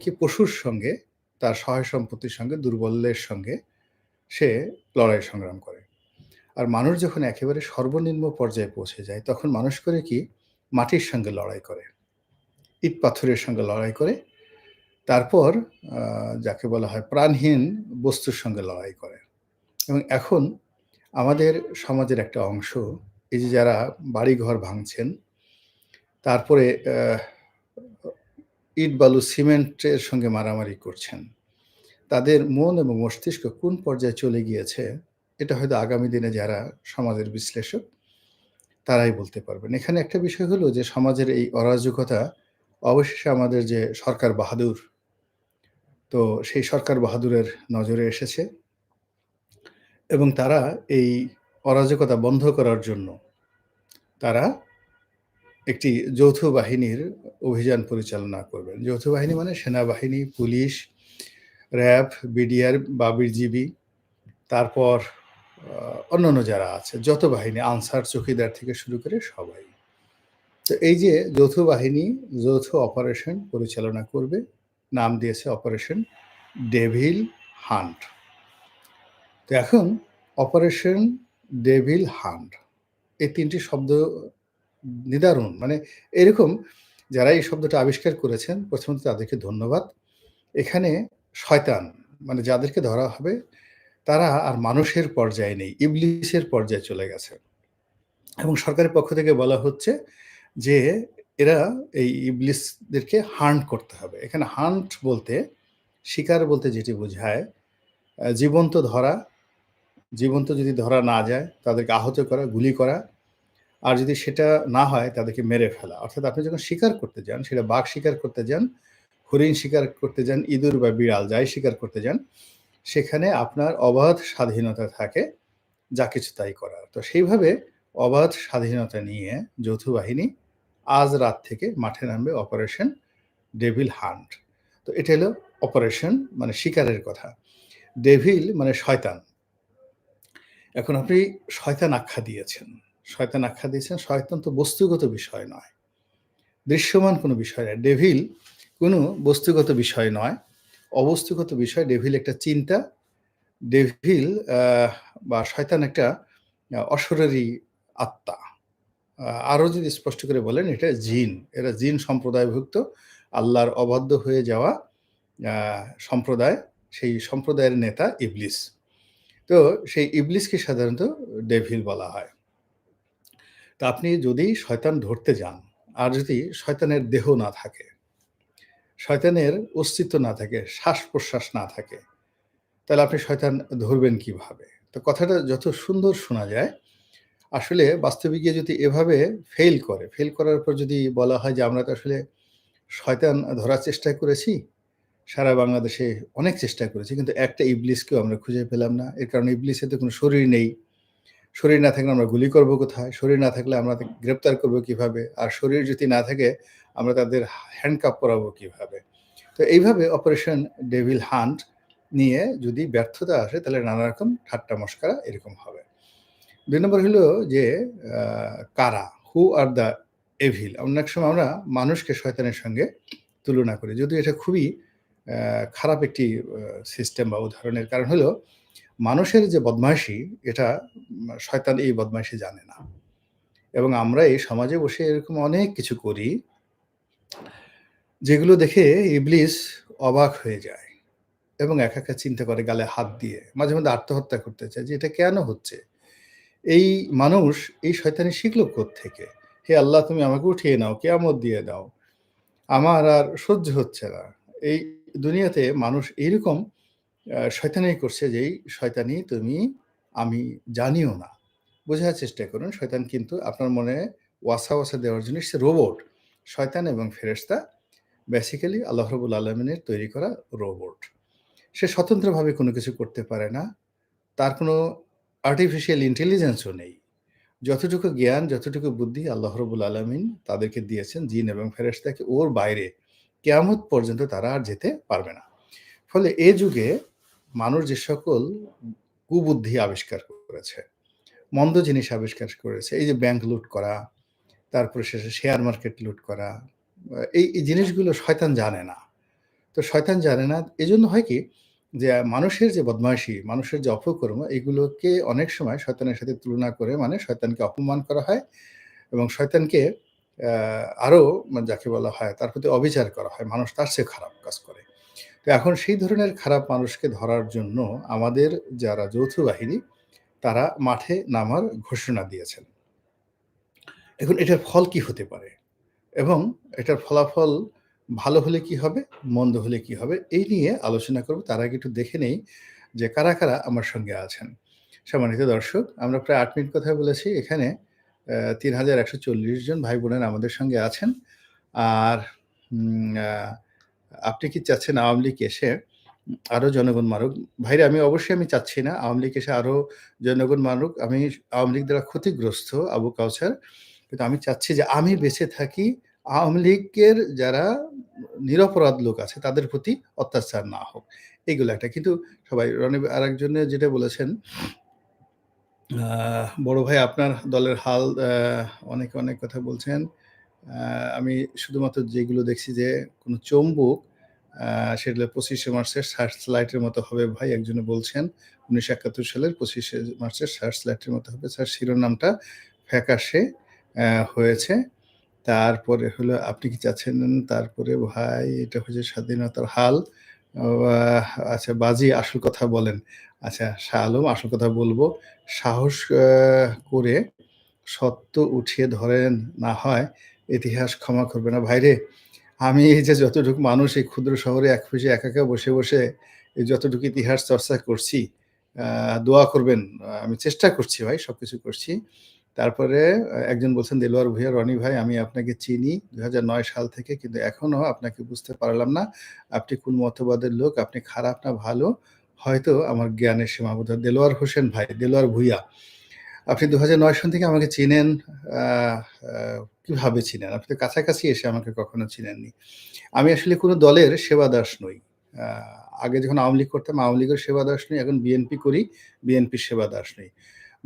কি পশুর সঙ্গে, তার সহায় সম্পত্তির সঙ্গে, দুর্বলের সঙ্গে সে লড়াই সংগ্রাম করে। আর মানুষ যখন একেবারে সর্বনিম্ন পর্যায়ে পৌঁছে যায়, তখন মানুষ করে কি? মাটির সঙ্গে লড়াই করে। ইট পাথরের সঙ্গে লড়াই করে। তারপর যাকে বলা হয় প্রাণহীন বস্তুর সঙ্গে লড়াই করে। এবং এখন আমাদের সমাজের একটা অংশ, এই যে যারা বাড়িঘর ভাঙছেন, তারপরে ইট বালু সিমেন্টের সঙ্গে মারামারি করছেন। তাদের মন এবং মস্তিষ্ক কোন পর্যায়ে চলে গিয়েছে, এটা হয়তো আগামী দিনে যারা সমাজের বিশ্লেষক, তারাই বলতে পারবেন। এখানে একটা বিষয় হলো যে সমাজের এই অরাজকতা, অবশেষে আমাদের যে সরকার বাহাদুর, তো সেই সরকার বাহাদুরের নজরে এসেছে এবং তারা এই অরাজকতা বন্ধ করার জন্য তারা একটি যৌথ বাহিনীর অভিযান পরিচালনা করবেন। যৌথ বাহিনী মানে সেনাবাহিনী, পুলিশ, র্যাব, বিডিআর বা বিজিবি তারপর অন্যান্য যারা আছে যত বাহিনী, আনসার, চৌকিদার থেকে শুরু করে সবাই। তো এই যে যৌথ বাহিনী, যৌথ অপারেশন পরিচালনা করবে, নাম দিয়েছে অপারেশন ডেভিল হান্ট। তো এখন অপারেশন ডেভিল হান্ট, এই তিনটি শব্দ নিদারুণ। মানে এরকম যারা এই শব্দটা আবিষ্কার করেছেন, প্রথমত তাদেরকে ধন্যবাদ। এখানে শয়তান মানে যাদেরকে ধরা হবে, তারা আর মানুষের পর্যায়ে নেই, ইবলিশের পর্যায়ে চলে গেছে। এবং সরকারের পক্ষ থেকে বলা হচ্ছে যে এরা এই ইবলিসদেরকে হান্ট করতে হবে। এখানে হান্ট বলতে, শিকার বলতে যেটি বোঝায় জীবন্ত ধরা, জীবন্ত যদি ধরা না যায়, তাদেরকে আহত করা, গুলি করা আর যদি সেটা না হয়, তাদেরকে মেরে ফেলা। অর্থাৎ আপনি যখন শিকার করতে যান, সেটা বাঘ শিকার করতে যান, হরিণ শিকার করতে যান, ইঁদুর বা বিড়াল যাই শিকার করতে যান, সেখানে আপনার অবাধ স্বাধীনতা থাকে, যা কিছু তাই করার। তো সেইভাবে অবাধ স্বাধীনতা নিয়ে যৌথ বাহিনী আজ রাত থেকে মাঠে নামবে অপারেশন ডেভিল হান্ট। তো এটা হলো অপারেশন মানে শিকারের কথা। ডেভিল মানে শয়তান। এখন আপনি শয়তান আখ্যা দিয়েছেন। শয়তান আখ্যা দিয়েছেন, শয়তান তো বস্তুগত বিষয় নয়। দৃশ্যমান কোনো বিষয় নয়। ডেভিল কোনো বস্তুগত বিষয় নয়। অবস্তুগত বিষয়, ডেভিল একটা চিন্তা, ডেভিল বা শয়তান একটা অশরীরী আত্মা। আরও যদি স্পষ্ট করে বলেন, এটা জিন। এরা জিন সম্প্রদায়ভুক্ত। আল্লাহর অবাধ্য হয়ে যাওয়া সম্প্রদায়, সেই সম্প্রদায়ের নেতা ইবলিস। তো সেই ইবলিসকে সাধারণত ডেভিল বলা হয়। তা আপনি যদি শয়তান ধরতে যান, আর যদি শয়তানের দেহ না থাকে, শয়তানের অস্তিত্ব না থাকে শ্বাস প্রশ্বাস না থাকে, তাহলে আপনি শয়তান ধরবেন কীভাবে? তো কথাটা যত সুন্দর শোনা যায়, আসলে বাস্তবে গিয়ে যদি এভাবে ফেল করে ফেল করার পর যদি বলা হয় যে আমরা তো আসলে শয়তান ধরার চেষ্টা করেছি, সারা বাংলাদেশে অনেক চেষ্টা করেছি, কিন্তু একটা ইবলিসকেও আমরা খুঁজে পেলাম না। এর কারণে ইবলিসের তো কোনো শরীর নেই। শরীর না থাকলে আমরা গুলি করব কোথায়? শরীর না থাকলে আমরা গ্রেপ্তার করব কীভাবে? আর শরীর যদি না থাকে, আমরা তাদের হ্যান্ডকাপ করাবো কীভাবে? তো এইভাবে অপারেশন ডেভিল হান্ট নিয়ে যদি ব্যর্থতা আসে, তাহলে নানা রকম ঠাট্টা মস্কারা এরকম হবে। দুই নম্বর হলো যে কারা? হু আর দ্য এভিল অনেক সময় আমরা মানুষকে শয়তানের সঙ্গে তুলনা করি। যদিও এটা খুবই খারাপ একটি সিস্টেম বা উদাহরণের কারণ হলো, মানুষের যে বদমাইশি, এটা শয়তান এই বদমাইশি জানে না। এবং আমরা এই সমাজে বসে এরকম অনেক কিছু করি, যেগুলো দেখে ইবলিস অবাক হয়ে যায় এবং একা একা চিন্তা করে গালে হাত দিয়ে, মাঝে মধ্যে আত্মহত্যা করতে চায় যে এটা কেন হচ্ছে? এই মানুষ, এই শয়তানি শিখলো থেকে হে আল্লাহ, তুমি আমাকে উঠিয়ে নাও, কেয়ামত দিয়ে দাও। আমার আর সহ্য হচ্ছে না। এই দুনিয়াতে মানুষ এইরকম শয়তানি করছে যেই শয়তানি, তুমি আমি জানিও না। বোঝার চেষ্টা করুন, শয়তান কিন্তু আপনার মনে ওয়াসা ওয়াসা দেওয়ার জন্য সে রোবট। শয়তান এবং ফেরেস্তা বেসিক্যালি আল্লাহ রবুল আলমিনের তৈরি করা রোবট। সে স্বতন্ত্রভাবে কোনো কিছু করতে পারে না। তার কোনো আর্টিফিশিয়াল ইন্টেলিজেন্সও নেই। যতটুকু জ্ঞান, যতটুকু বুদ্ধি আল্লাহ রবুল আলমিন তাদেরকে দিয়েছেন, জিন এবং ফেরেস্তাকে ওর বাইরে, কেয়ামত পর্যন্ত তারা আর যেতে পারবে না। ফলে এ যুগে মানুষ যে সকল কুবুদ্ধি আবিষ্কার করেছে মন্দ জিনিস আবিষ্কার করেছে এই যে ব্যাংক লুট করা তারপরে শেষে শেয়ার মার্কেট লুট করা এই জিনিসগুলো শয়তান জানে না তো শয়তান জানে না। এজন্য হয় কি? যে মানুষের যে বদমাইশি, মানুষের যে অপকর্ম এগুলোকে অনেক সময় শয়তানের সাথে তুলনা করে মানে শয়তানকে অপমান করা হয় এবং শয়তানকে আরও যাকে বলা হয় তার প্রতি অবিচার করা হয়। মানুষ তার চেয়ে খারাপ কাজ করে। তো এখন সেই ধরনের খারাপ মানুষকে ধরার জন্য আমাদের যারা যৌথ বাহিনী তারা মাঠে নামার ঘোষণা দিয়েছেন। এখন এটার ফল কি হতে পারে? এবং এটার ফলাফল ভালো হলে কি হবে? মন্দ হলে কি হবে? এই নিয়ে আলোচনা করব। তার আগে একটু দেখে নেই যে কারা, কারা আমার সঙ্গে আছেন। সম্মানিত দর্শক, আমরা প্রায় আট মিনিট কথা বলেছি। এখানে আ ৩,১৪০ জন ভাই-বোনেরা আমাদের সঙ্গে আছেন। আর আপনি কি চাচ্ছেন আওয়ামী লীগ এসে আরও জনগণ মারুক? ভাইরা, আমি অবশ্যই আমি চাচ্ছি না আওয়ামী লীগ এসে আরও জনগণ মারুক। আমি আওয়ামী লীগ দ্বারা ক্ষতিগ্রস্ত আবু কাউসার। কিন্তু আমি চাচ্ছি যে আমি বেঁচে থাকি আওয়ামী লীগের যারা নিরপরাধ লোক আছে, তাদের প্রতি অত্যাচার না হোক। এগুলো একটা। কিন্তু সবাই, রনি আরেকজনে যেটা বলেছেন বড় ভাই আপনার দলের হাল অনেক অনেক কথা বলছেন। আমি শুধুমাত্র যেগুলো দেখছি যে কোনো চম্বুক সেগুলো ২৫শে মার্চের সার্চ লাইটের মতো হবে ভাই, একজনে বলছেন। ১৯৭১ সালের ২৫শে মার্চের সার্চ লাইটের মতো হবে। স্যার শিরোনামটা ফ্যাকাশে হয়েছে। তারপরে হলো, আপনি কি চাচ্ছেন তারপরে ভাই, এটা হচ্ছে স্বাধীনতার হাল। আচ্ছা বাজি আসল কথা বলেন। আচ্ছা শাহ আলম, আসল কথা বলব সাহস করে সত্য উঠিয়ে ধরেন না হয়, ইতিহাস ক্ষমা করবে না। ভাইরে আমি এই যে যতটুকু মানুষ এই ক্ষুদ্র শহরে এক খুশি একা, বসে, বসে এই যতটুকু ইতিহাস চর্চা করছি, দোয়া করবেন। আমি চেষ্টা করছি ভাই, সব কিছু করছি। তারপরে একজন বলছেন দেলোয়ার ভূঁইয়া, "রনি ভাই আমি আপনাকে চিনি ২০০৯ সাল থেকে কিন্তু এখনও আপনাকে বুঝতে পারলাম না। আপনি কোন মতবাদের লোক, আপনি খারাপ না ভালো? হয়তো আমার জ্ঞানের সীমাবদ্ধ" দেলোয়ার হোসেন ভাই, দেলোয়ার ভূঁইয়া। আপনি ২০০৯ সন থেকে আমাকে চিনেন কীভাবে চিনেন? আপনি তো কাছাকাছি এসে আমাকে কখনো চিনেননি। আমি আসলে কোনো দলের সেবাদাস নই। আগে যখন আওয়ামী লীগ করতাম আওয়ামী লীগের সেবাদাস নই। এখন বিএনপি করি, বিএনপির সেবাদাস নই।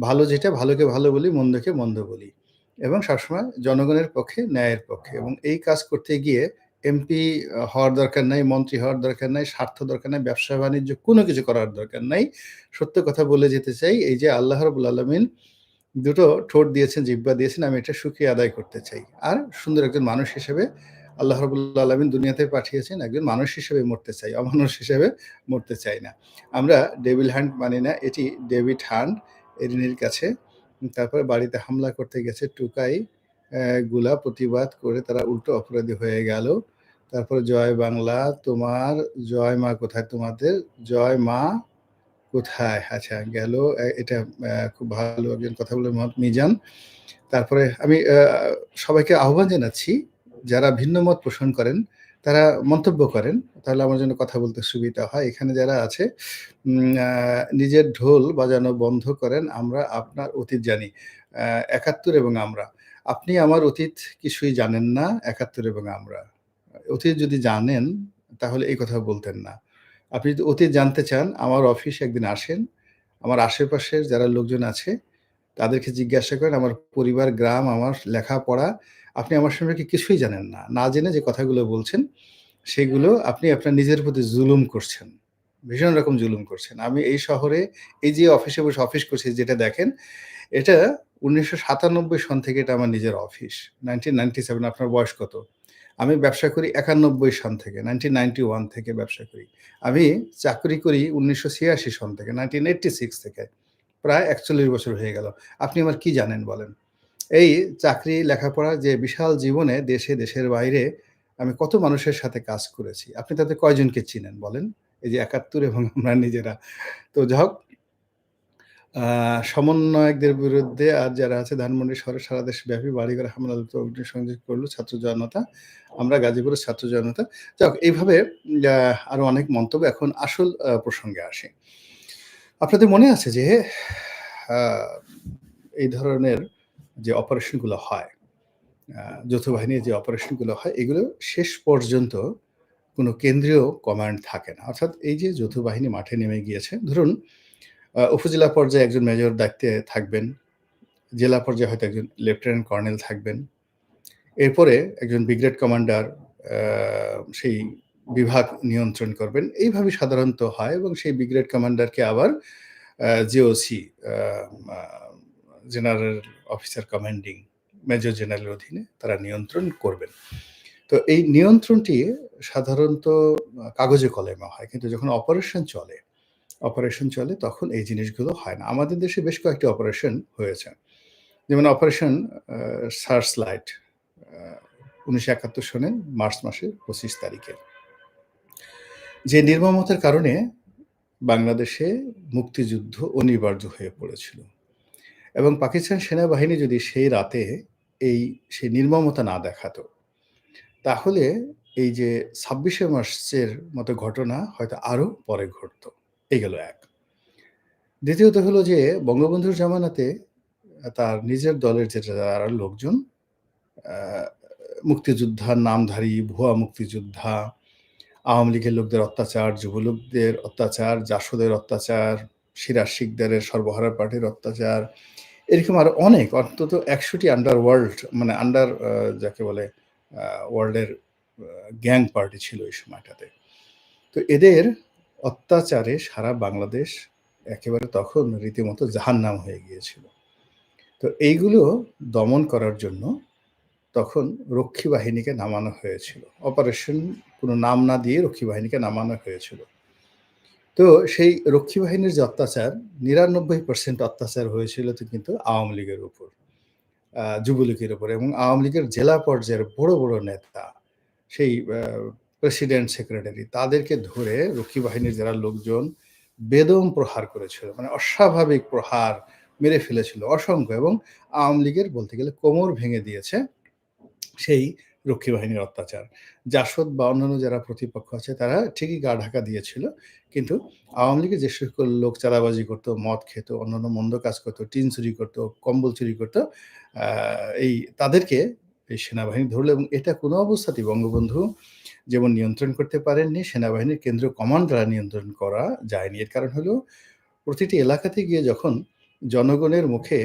ভালো যেটা ভালোকে ভালো বলি, মন্দকে মন্দ বলি। এবং সবসময় জনগণের পক্ষে, ন্যায়ের পক্ষে এবং এই কাজ করতে গিয়ে এমপি হওয়ার দরকার নাই, মন্ত্রী হওয়ার দরকার নাই, স্বার্থ দরকার নাই, ব্যবসা-বাণিজ্য কোনো কিছু করার দরকার নাই। সত্য কথা বলে যেতে চাই। এই যে আল্লাহ রাব্বুল আলামিন দুটো ঠোঁট দিয়েছেন, জিহ্বা দিয়েছেন আমি এটা সুখী আদায় করতে চাই। আর সুন্দর একজন মানুষ হিসেবে আল্লাহ রাব্বুল আলামিন দুনিয়াতে পাঠিয়েছেন একজন মানুষ হিসেবে মরতে চাই। অমানুষ হিসেবে মরতে চাই না। আমরা ডেভিল হান্ট মানি না। এটি ডেভিড হান্ট এরিনের কাছে। তারপরে বাড়িতে হামলা করতে গেছে টুকাই গুলা প্রতিবাদ করে তারা উল্টো অপরাধী হয়ে গেল। তারপরে জয় বাংলা তোমার, জয় মা কোথায় তোমাদের? জয় মা কোথায়? আচ্ছা গেল এটা খুব ভালো একজন কথা বলে মোহাম্মদ মিজান। তারপরে আমি সবাইকে আহ্বান জানাচ্ছি, যারা ভিন্ন মত পোষণ করেন, তারা মন্তব্য করেন। তাহলে আমার জন্য কথা বলতে সুবিধা হয়। এখানে যারা আছে নিজের ঢোল বাজানো বন্ধ করেন। আমরা আপনার অতীত জানি। একাত্তর এবং আমরা। আপনি আমার অতীত কিছুই জানেন না। ৭১ এবং আমরা। অতীত যদি জানেন, তাহলে এই কথা বলতেন না। আপনি যদি অতীত জানতে চান আমার অফিসে একদিন আসেন। আমার আশেপাশের যারা লোকজন আছে তাদেরকে জিজ্ঞাসা করেন আমার পরিবার, গ্রাম, আমার লেখাপড়া। আপনি আমার সম্পর্কে কিছুই জানেন না। না জেনে যে কথাগুলো বলছেন সেগুলো আপনি আপনার নিজের প্রতি জুলুম করছেন। ভীষণ রকম জুলুম করছেন। আমি এই শহরে এই যে অফিসে বসে অফিস করছি যেটা দেখেন, এটা ১৯৯৭ সন থেকে এটা আমার নিজের অফিস। 1997 আপনার বয়স কত? আমি ব্যবসা করি ৯১ সন থেকে, 1991 থেকে ব্যবসা করি। আমি চাকরি করি ১৯৮৬ সন থেকে, 1986 থেকে। প্রায় ৪১ বছর হয়ে গেল। আপনি আমার কি জানেন বলেন? এই চাকরি, লেখাপড়া যে বিশাল জীবনে দেশে, দেশের বাইরে আমি কত মানুষের সাথে কাজ করেছি। আপনি তাদের কয়জনকে চিনেন বলেন? এই যে ৭১ এবং আমরা নিজেরা। তো যাই হোক সমন্বয়কদের বিরুদ্ধে আর যারা আছে ধানমন্ডি শহরে সারা দেশব্যাপী বাড়িঘরে হামলা দ্রুত অগ্নিসংযোগ করল ছাত্র জনতা। আমরা গাজীপুরের ছাত্র জনতা। যাক এইভাবে আ আরও অনেক মন্তব্য। এখন আসল প্রসঙ্গে আসে আপনাদের মনে আছে যে এই ধরনের যে অপারেশনগুলো হয়, যৌথ বাহিনীর যে অপারেশনগুলো হয় এগুলো শেষ পর্যন্ত কোনো কেন্দ্রীয় কমান্ড থাকে না। অর্থাৎ এই যে যৌথ বাহিনী মাঠে নেমে গিয়েছে, ধরুন উপজেলা পর্যায়ে একজন মেজর দায়িত্বে থাকবেন। জেলা পর্যায়ে হয়তো একজন লেফটেন্যান্ট কর্নেল থাকবেন। এরপরে একজন ব্রিগেড কমান্ডার সেই বিভাগ নিয়ন্ত্রণ করবেন। এইভাবে সাধারণত হয় এবং সেই ব্রিগেড কমান্ডারকে আবার GOC general officer commanding major জেনারেলের অধীনে তারা নিয়ন্ত্রণ করবেন। তো এই নিয়ন্ত্রণটি সাধারণত কাগজে কলমে হয়। কিন্তু যখন অপারেশন চলে, অপারেশন চলে তখন এই জিনিসগুলো হয় না। আমাদের দেশে বেশ কয়েকটি অপারেশন হয়েছে। যেমন অপারেশন সার্চ লাইট উনিশশো ১৯৭১ সনের মার্চ মাসের ২৫ তারিখে। যে নির্মমতার কারণে বাংলাদেশে মুক্তিযুদ্ধ অনিবার্য হয়ে পড়েছিল। এবং পাকিস্তান সেনাবাহিনী যদি সেই রাতে এই সেই নির্মমতা না দেখাতো, তাহলে এই যে ২৬শে মার্চের মতো ঘটনা হয়তো আরও পরে ঘটতো। এই গেল ১। দ্বিতীয়ত হলো যে বঙ্গবন্ধুর জামানাতে তার নিজের দলের যে যারা লোকজন মুক্তিযোদ্ধার নামধারী, ভুয়া মুক্তিযোদ্ধা, আওয়ামী লীগের লোকদের অত্যাচার, যুবলোকদের অত্যাচার, জাসদের অত্যাচার, সিরাজ শিকদারের সর্বহারা পার্টির অত্যাচার, এরকম আরও অনেক অন্তত ১০০ টি আন্ডারওয়ার্ল্ড মানে আন্ডার যাকে বলে ওয়ার্ল্ডের গ্যাং পার্টি ছিল এই সময়টাতে। তো এদের অত্যাচারে সারা বাংলাদেশ একেবারে তখন রীতিমতো জাহান্নাম হয়ে গিয়েছিল। তো এইগুলো দমন করার জন্য তখন রক্ষী বাহিনীকে নামানো হয়েছিল। অপারেশন কোনো নাম না দিয়ে রক্ষী বাহিনীকে নামানো হয়েছিল। তো সেই রক্ষী বাহিনীর যে অত্যাচার ৯৯% অত্যাচার হয়েছিল তো কিন্তু আওয়ামী লীগের উপর। যুবলীগের উপর এবং আওয়ামী লীগের জেলা পর্যায়ের বড়, বড় নেতা সেই প্রেসিডেন্ট, সেক্রেটারি তাদেরকে ধরে রক্ষী বাহিনীর যারা লোকজন বেদম প্রহার করেছিল। মানে অস্বাভাবিক প্রহার মেরে ফেলেছিল অসংখ্য এবং আওয়ামী লীগের বলতে গেলে কোমর ভেঙে দিয়েছে সেই রক্ষী বাহিনীর অত্যাচার। জাসদ বা অন্যান্য যারা প্রতিপক্ষ আছে তারা ঠিকই গা ঢাকা দিয়েছিল। কিন্তু আওয়ামী লীগের যে সকল লোক চাঁদাবাজি করতো মদ খেত, অন্যান্য মন্দ কাজ করতো টিন চুরি করতো কম্বল চুরি করতো এই তাদেরকে এই সেনাবাহিনী ধরল এবং এটা কোনো অবস্থাতেই বঙ্গবন্ধু যেমন নিয়ন্ত্রণ করতে পারেননি, সেনাবাহিনীর কেন্দ্রীয় কমান্ড দ্বারা নিয়ন্ত্রণ করা যায়নি। এর কারণ হলো প্রতিটি এলাকাতে গিয়ে যখন জনগণের মুখে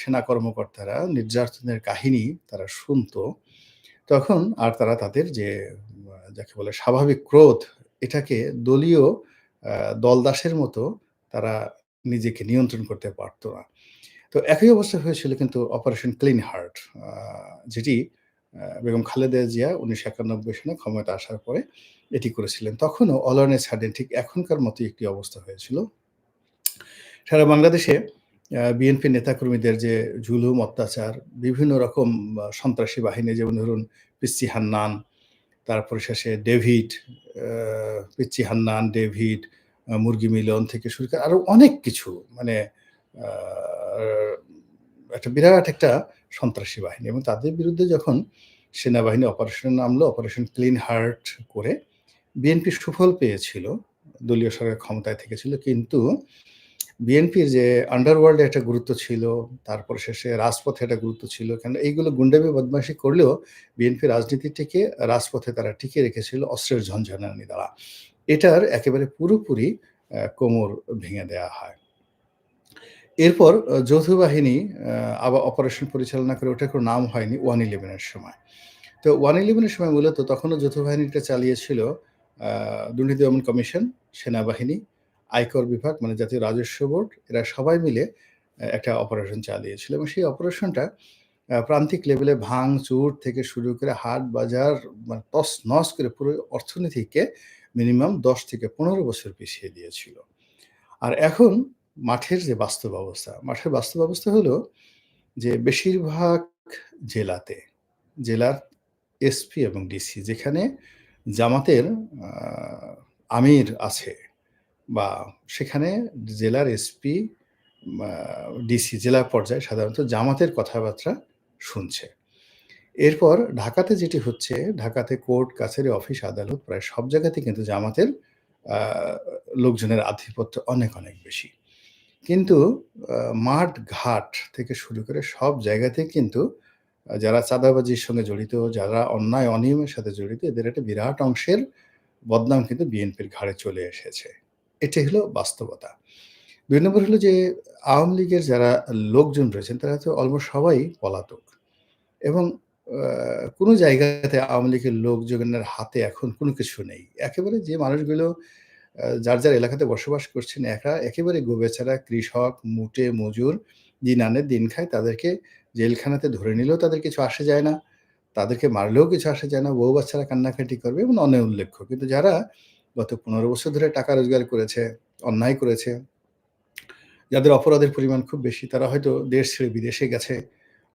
সেনা কর্মকর্তারা নির্যাতনের কাহিনী তারা শুনত, তখন আর তারা তাদের যে যাকে বলে স্বাভাবিক ক্রোধ এটাকে দলীয় দলদাসের মতো তারা নিজেকে নিয়ন্ত্রণ করতে পারত না। তো একই অবস্থা হয়েছিল কিন্তু অপারেশন ক্লিন হার্ট যেটি বেগম খালেদা জিয়া উনিশশো একানব্বই সালে ক্ষমতা আসার পরে এটি করেছিলেন। তখনও অল অন এ সাডেন ঠিক এখনকার মতোই একটি অবস্থা হয়েছিল। সারা বাংলাদেশে বিএনপি নেতাকর্মীদের যে জুলুম, অত্যাচার, বিভিন্ন রকম সন্ত্রাসী বাহিনী যেমন ধরুন পিচ্চি হান্নান, তারপরে শেষে ডেভিড, আ পিচ্চি হান্নান, ডেভিড, মুরগি মিলন থেকে শুরু করে আরও অনেক কিছু মানে একটা বিরাট একটা সন্ত্রাসী বাহিনী এবং তাদের বিরুদ্ধে যখন সেনাবাহিনী অপারেশনে নামলো, অপারেশন ক্লিন হার্ট করে বিএনপি সুফল পেয়েছিল। দলীয় সরকার ক্ষমতায় থেকেছিল। কিন্তু বিএনপির যে আন্ডারওয়ার্ল্ড একটা গুরুত্ব ছিল, তারপর শেষে রাজপথে একটা গুরুত্ব ছিল। কেন এইগুলো গুন্ডামি বদমাইশি করলেও বিএনপি রাজনীতিটিকে রাজপথে তারা টিকিয়ে রেখেছিল অস্ত্রের ঝনঝনানি দ্বারা। এটার একেবারে পুরোপুরি কোমর ভেঙে দেয়া হয়। এরপর যৌথ বাহিনী আবার অপারেশন পরিচালনা করে ওটার কোনো নাম হয়নি ওয়ান ইলেভেনের সময়। তো ওয়ান ইলেভেনের সময় মূলত তখনও যৌথ বাহিনীটা চালিয়েছিল দুর্নীতি দমন কমিশন, সেনাবাহিনী, আয়কর বিভাগ মানে জাতীয় রাজস্ব বোর্ড এরা সবাই মিলে একটা অপারেশন চালিয়েছিল এবং সেই অপারেশনটা প্রান্তিক লেভেলে ভাঙ চুর থেকে শুরু করে হাট বাজার মানে তস নস করে পুরো অর্থনীতিকে মিনিমাম ১০ থেকে ১৫ বছর পিছিয়ে দিয়েছিল। আর এখন মাঠের যে বাস্তব অবস্থা, মাঠের বাস্তব অবস্থা হলো যে বেশিরভাগ জেলাতে, জেলার এসপি এবং ডিসি যেখানে জামাতের আমির আছে বা সেখানে জেলার এসপি ডিসি জেলা পর্যায়ে সাধারণত জামাতের কথাবার্তা শুনছে। এরপর ঢাকাতে যেটি হচ্ছে, ঢাকাতে কোর্ট, কাছারি, অফিস, আদালত প্রায় সব জায়গাতেই কিন্তু জামাতের লোকজনের আধিপত্য অনেক, অনেক বেশি। কিন্তু মাঠ-ঘাট থেকে শুরু করে সব জায়গাতেই কিন্তু যারা চাঁদাবাজির সঙ্গে জড়িত, যারা অন্যায় অনিয়মের সাথে জড়িত এদের একটা বিরাট অংশের বদনাম কিন্তু বিএনপির ঘাড়ে চলে এসেছে। এটাই হলো বাস্তবতা। ২ নম্বর হলো যে আওয়ামী লীগের যারা লোকজন রয়েছেন তারা তো অলমোস্ট সবাই পলাতক এবং কোনো জায়গাতে আওয়ামী লীগের লোকজনের হাতে এখন কোনো কিছু নেই। একেবারে যে মানুষগুলো যার, যার এলাকাতে বসবাস করছেন একা একেবারে গোবেচারা কৃষক, মুটে মজুর, দিন আনে দিন খায় তাদেরকে জেলখানাতে ধরে নিলেও তাদের কিছু আসে যায় না। তাদেরকে মারলেও কিছু আসে যায় না। বউ বাচ্চারা কান্নাকাটি করবে এবং অনেক উল্লেখ্য। কিন্তু যারা গত ১৫ বছর ধরে টাকা রোজগার করেছে, অন্যায় করেছে, যাদের অপরাধের পরিমাণ খুব বেশি তারা হয়তো দেশ ছেড়ে বিদেশে গেছে।